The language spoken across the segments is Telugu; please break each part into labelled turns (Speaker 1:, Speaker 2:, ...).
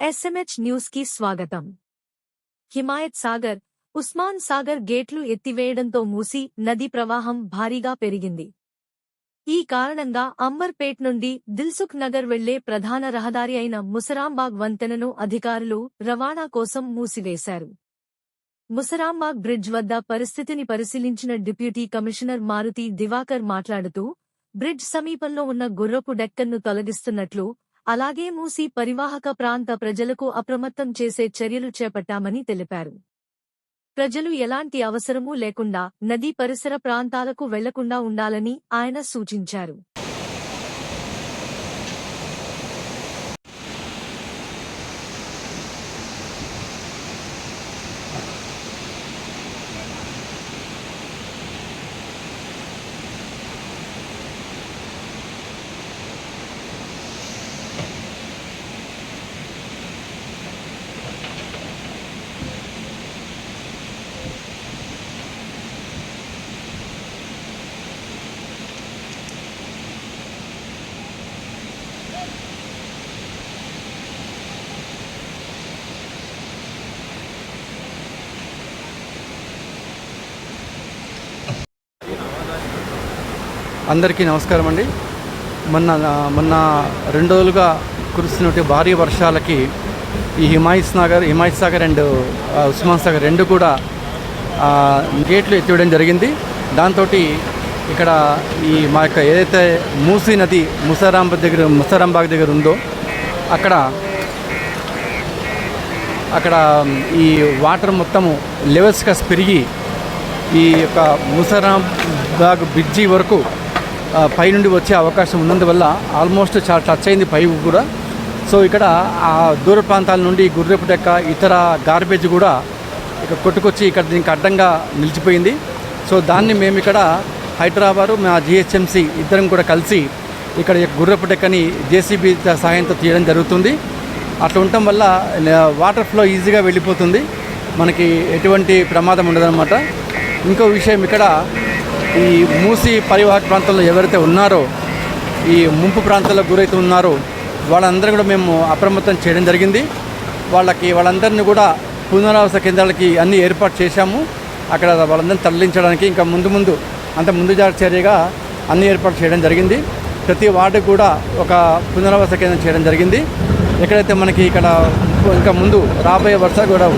Speaker 1: ఎస్ఎంహెచ్ న్యూస్కి స్వాగతం. హిమాయత్ సాగర్ ఉస్మాన్ సాగర్ గేట్లు ఎత్తివేయడంతో మూసి నది ప్రవాహం భారీగా పెరిగింది. ఈ కారణంగా అంబర్పేట్ నుండి దిల్సుఖ్ నగర్ వెళ్ళే ప్రధాన రహదారి అయిన ముసరాంబాగ్ వంతెనను అధికారులు రవాణా కోసం మూసివేశారు. ముసరాంబాగ్ బ్రిడ్జ్ వద్ద పరిస్థితిని పరిశీలించిన డిప్యూటీ కమిషనర్ మారుతి దివాకర్ మాట్లాడుతూ బ్రిడ్జ్ సమీపంలో ఉన్న గుర్రపు డెక్కన్ను తొలగిస్తున్నట్లు అలాగే మూసి పరివాహక ప్రాంత ప్రజలకు అప్రమత్తం చేసే చర్యలు చేపట్టామని తెలిపారు. ప్రజలు ఎలాంటి అవసరమూ లేకుండా నదీ పరిసర ప్రాంతాలకు వెళ్ళకుండా ఉండాలని ఆయన సూచించారు.
Speaker 2: అందరికీ నమస్కారం అండి. మొన్న మొన్న రెండు రోజులుగా కురుస్తున్నటువంటి భారీ వర్షాలకి ఈ హిమాయత్ నగర్ హిమాయత్ సాగర్ అండ్ ఉస్మాన్ సాగర్ రెండు కూడా గేట్లు ఎత్తివేయడం జరిగింది. దాంతో ఇక్కడ ఈ మా యొక్క ఏదైతే మూసీ నది ముసారాంబాద్ దగ్గర ముసారాంబాగ్ దగ్గర ఉందో అక్కడ అక్కడ ఈ వాటర్ మొత్తము లెవెల్స్ పెరిగి ఈ యొక్క ముసారాంబాగ్ బ్రిడ్జి వరకు పైనుండి వచ్చే అవకాశం ఉన్నందువల్ల ఆల్మోస్ట్ చాలా టచ్ అయింది పై కూడా. సో ఇక్కడ ఆ దూర ప్రాంతాల నుండి గుర్రెపు డెక్క ఇతర గార్బేజ్ కూడా ఇక్కడ కొట్టుకొచ్చి ఇక్కడ దీనికి అడ్డంగా నిలిచిపోయింది. సో దాన్ని మేము ఇక్కడ హైదరాబాదు మా జిహెచ్ఎంసి ఇద్దరం కూడా కలిసి ఇక్కడ గుర్రపు డెక్కని జేసీబీ సహాయంతో తీయడం జరుగుతుంది. అట్లా ఉండటం వల్ల వాటర్ ఫ్లో ఈజీగా వెళ్ళిపోతుంది. మనకి ఎటువంటి ప్రమాదం ఉండదన్నమాట. ఇంకో విషయం ఇక్కడ ఈ మూసి పరివాహక ప్రాంతంలో ఎవరైతే ఉన్నారో ఈ ముంపు ప్రాంతాల్లో గురైతే ఉన్నారో వాళ్ళందరూ కూడా మేము అప్రమత్తం చేయడం జరిగింది. వాళ్ళకి వాళ్ళందరినీ కూడా పునరావాస కేంద్రాలకి అన్ని ఏర్పాటు చేశాము. అక్కడ వాళ్ళందరినీ తరలించడానికి ఇంకా ముందు ముందు అంత ముందు జాగ్రత్త చర్యగా అన్ని ఏర్పాటు చేయడం జరిగింది. ప్రతి వార్డుకు కూడా ఒక పునరావాస కేంద్రం చేయడం జరిగింది. ఎక్కడైతే మనకి ఇక్కడ ఇంకా ముందు రాబోయే వర్షాలు కూడా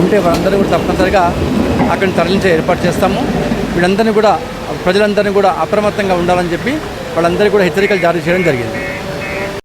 Speaker 2: ఉంటే వాళ్ళందరూ కూడా తప్పనిసరిగా అక్కడిని తరలించే ఏర్పాటు చేస్తాము. వీళ్ళందరినీ కూడా ప్రజలందరినీ కూడా అప్రమత్తంగా ఉండాలని చెప్పి వాళ్ళందరికీ కూడా హెచ్చరికలు జారీ చేయడం జరిగింది.